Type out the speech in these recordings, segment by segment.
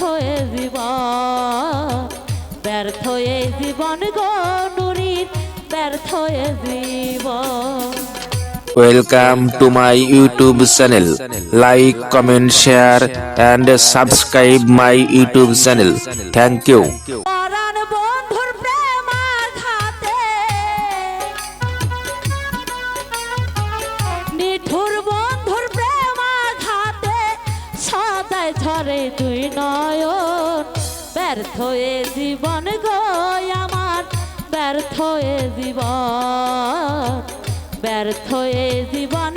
হয়ে জীবন ব্যর্থ এই জীবন গো নুরির ব্যর্থ এ জীবন Welcome to my YouTube channel. Like, comment, share, and subscribe my YouTube channel. Thank you. ব্যর্থ এ জীবন গো আমার ব্যর্থ এ জীবন ব্যর্থ এ জীবন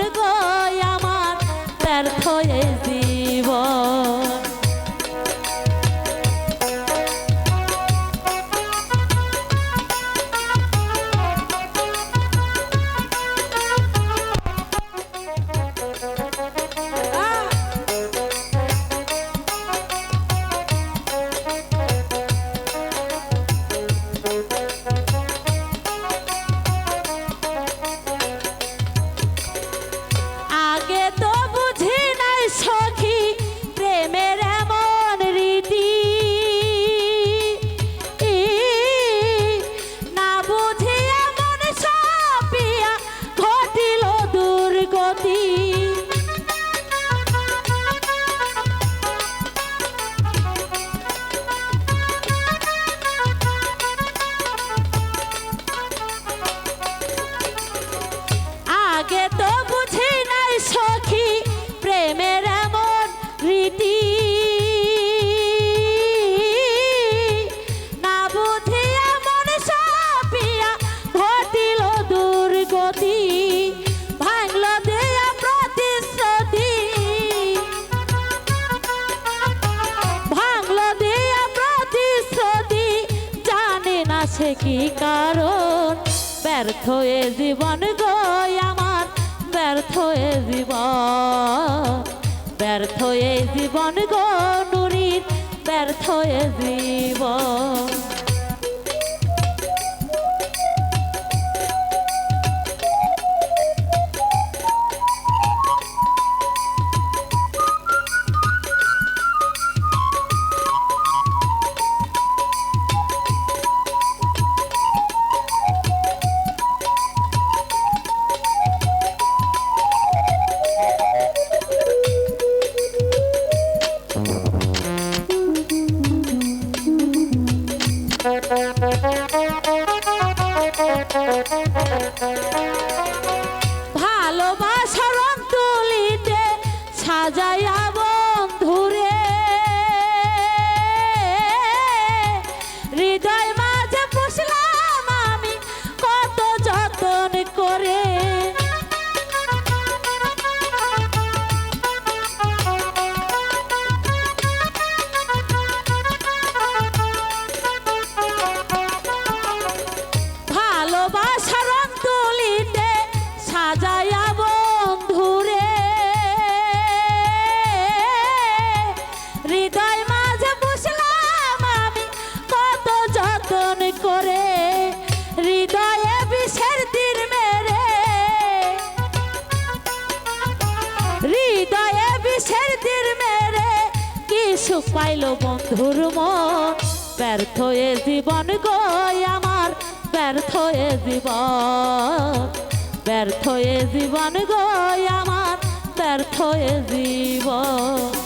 সে কি কারণ? ব্যর্থ এ জীবন গো আমার, ব্যর্থ এ জীবন। ব্যর্থ এ জীবন গো নুরির ব্যর্থ এ জীবন। সাজাইয়া সুখ পাইল বন্ধুর ব্যর্থ এ জীবন গো আমার, ব্যর্থ এ জীবন। ব্যর্থ এ জীবন গো আমার, ব্যর্থ এ জীবন।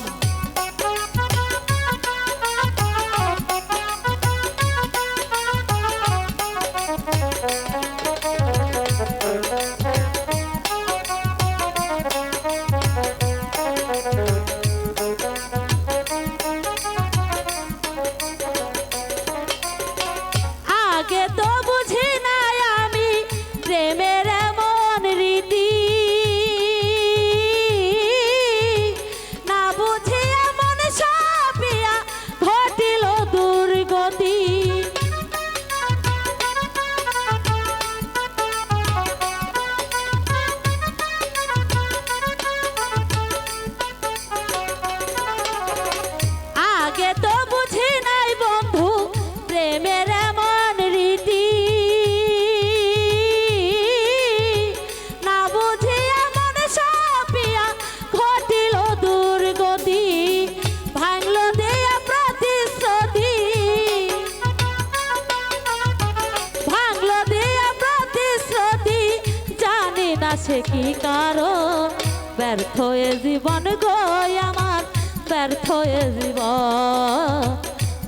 কারণ ব্যর্থ এ জীবন গো আমার, ব্যর্থ এ জীবন।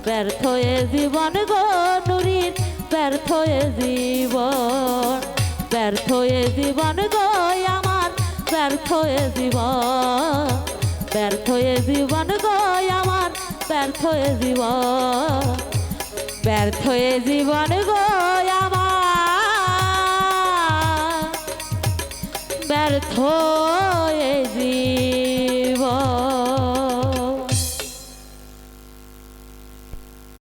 ব্যর্থ এ জীবন গো নুরির ব্যর্থ এ জীবন। ব্যর্থ এ জীবন গো আমার, ব্যর্থ এ জীবন। ব্যর্থ জীবন গো আমার, ব্যর্থ এ জীবন। ব্যর্থ এ জীবন গো call.